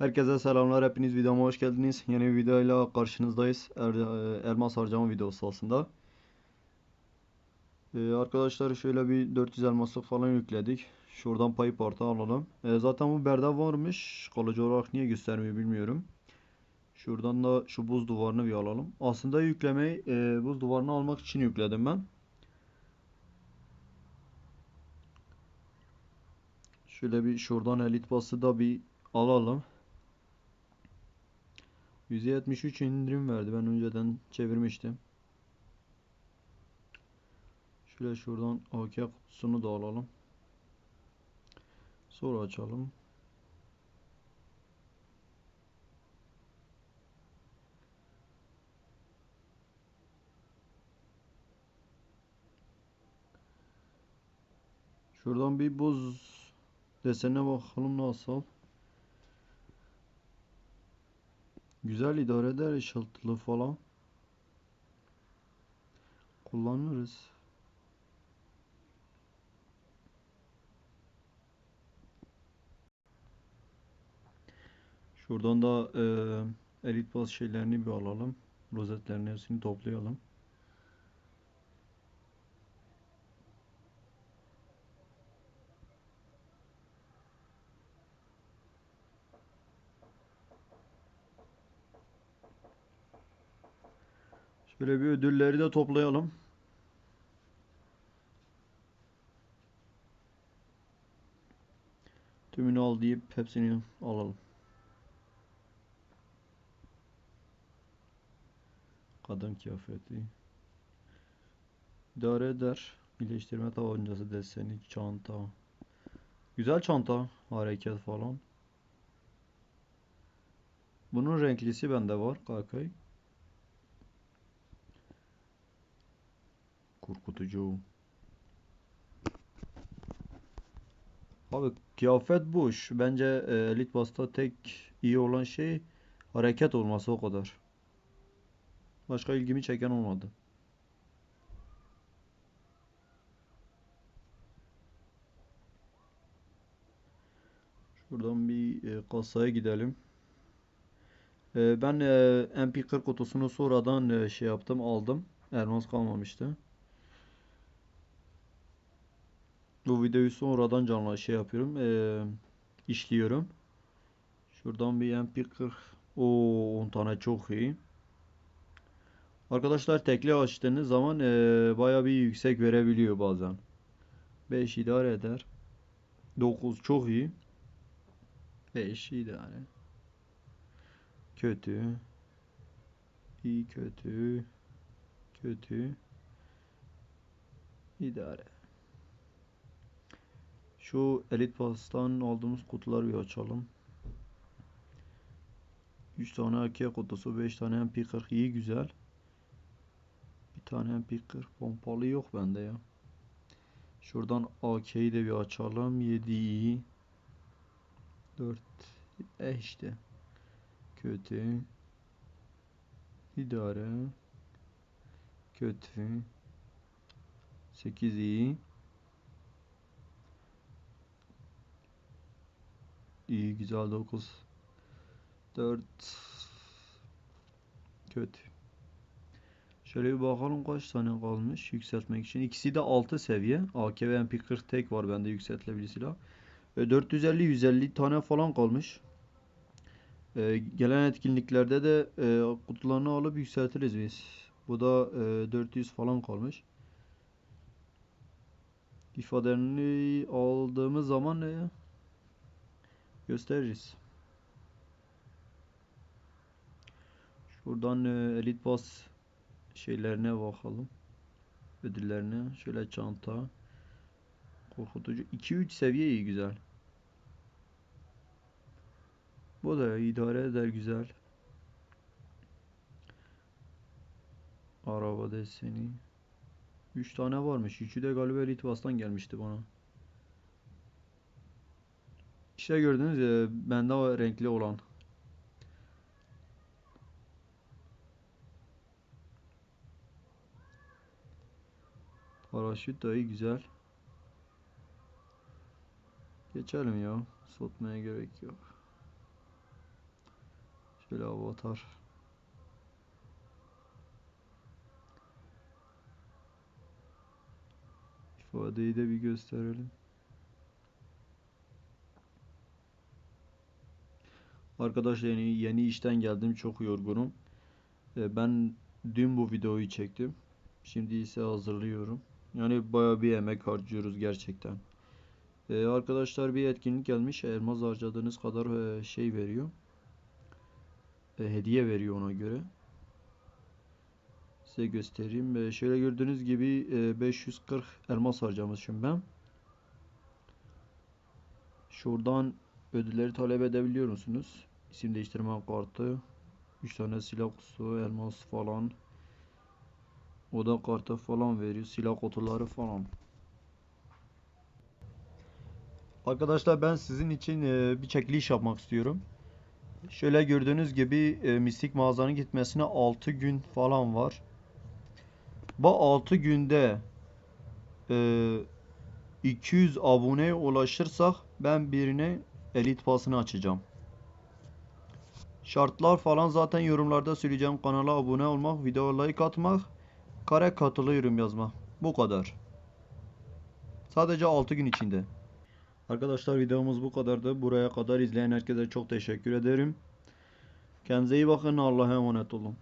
Herkese selamlar. Hepiniz videoma hoş geldiniz. Yeni bir videoyla karşınızdayız. Er, elmas harcama videosu aslında. Ee, arkadaşlar şöyle bir 400 elmaslık falan yükledik. Şuradan payı parta alalım. Ee, zaten bu berde varmış. Kalıcı olarak niye göstermiyor bilmiyorum. Şuradan da şu buz duvarını bir alalım. Aslında yüklemeyi e, buz duvarını almak için yükledim ben. Şöyle bir şuradan elit bası da bir alalım. %73 indirim verdi. Ben önceden çevirmiştim. Şöyle şuradan AK kutusunu da alalım. Sonra açalım. Şuradan bir buz desenine bakalım nasıl. Güzel idare eder ışıltılı falan. Kullanırız. Şuradan da e, elit bas şeylerini bir alalım. Rozetlerin hepsini toplayalım. Şöyle bir ödülleri de toplayalım. Tümünü al deyip hepsini alalım. Kadın kıyafeti. İdare eder. Birleştirme tabancası deseni, çanta. Güzel çanta, hareket falan. Bunun renklisi bende var, kaykay. Korkutucu. Abi kıyafet boş. Bence e, Elite Bass'ta tek iyi olan şey hareket olması o kadar. Başka ilgimi çeken olmadı. Şuradan bir e, kasaya gidelim. E, ben e, MP40 kutusunu sonradan e, şey yaptım, aldım. Elmas kalmamıştı. Bu videoyu sonradan canlı şey yapıyorum. E, işliyorum. Şuradan bir MP40. O 10 tane çok iyi. Arkadaşlar tekli açtığınız zaman e, baya bir yüksek verebiliyor bazen. 5 idare eder. 9 çok iyi. 5 idare. Kötü. İyi kötü. Kötü. İdare. Şu Elite Pass'tan aldığımız kutuları bir açalım. 3 tane AK kutusu, 5 tane MP40 iyi güzel. Bir tane MP40 pompalı yok bende ya. Şuradan AK'yi de bir açalım. 7 iyi. 4 e işte. Kötü. İdare. Kötü. 8 iyi. İyi güzel 9. 4 kötü. Şöyle bir bakalım kaç tane kalmış yükseltmek için. İkisi de 6 seviye. AK ve MP40 tek var bende yükseltilebilir silah. E, 450 150 tane falan kalmış. E, gelen etkinliklerde de e, kutularını alıp yükseltiriz biz. Bu da e, 400 falan kalmış. İfadelerini aldığımız zaman ne gösteririz. Şuradan e, Elite Pass şeylerine bakalım. Ödüllerine. Şöyle çanta. Korkutucu. 2-3 seviye iyi güzel. Bu da idare eder güzel. Araba deseni. 3 tane varmış. Üçü de galiba Elite Pass'tan gelmişti bana. İşte gördünüz ya bende o renkli olan. Paraşüt dahi güzel. Geçelim ya. Sotmaya gerek yok. Şöyle avatar. İfadeyi de bir gösterelim. Arkadaşlar yeni, yeni işten geldim. Çok yorgunum. E, Ben dün bu videoyu çektim. Şimdi ise hazırlıyorum. Yani bayağı bir emek harcıyoruz gerçekten. E, arkadaşlar bir etkinlik gelmiş. Elmas harcadığınız kadar e, şey veriyor. E, hediye veriyor ona göre. Size göstereyim. E, şöyle gördüğünüz gibi e, 540 elmas harcamışım ben. Şuradan ödülleri talep edebiliyor musunuz? İsim değiştirme kartı, 3 tane silah kutusu, elmas falan. Oda kartı falan veriyor. Silah kutuları falan. Arkadaşlar ben sizin için e, bir çekiliş yapmak istiyorum. Şöyle gördüğünüz gibi e, mistik mağazanın gitmesine 6 gün falan var. Bu 6 günde e, 200 aboneye ulaşırsak ben birine elit pasını açacağım. Şartlar falan zaten yorumlarda söyleyeceğim. Kanala abone olmak, video like atmak, kare katılıyorum yazmak. Bu kadar. Sadece 6 gün içinde. Arkadaşlar videomuz bu kadardı. Buraya kadar izleyen herkese çok teşekkür ederim. Kendinize iyi bakın. Allah'a emanet olun.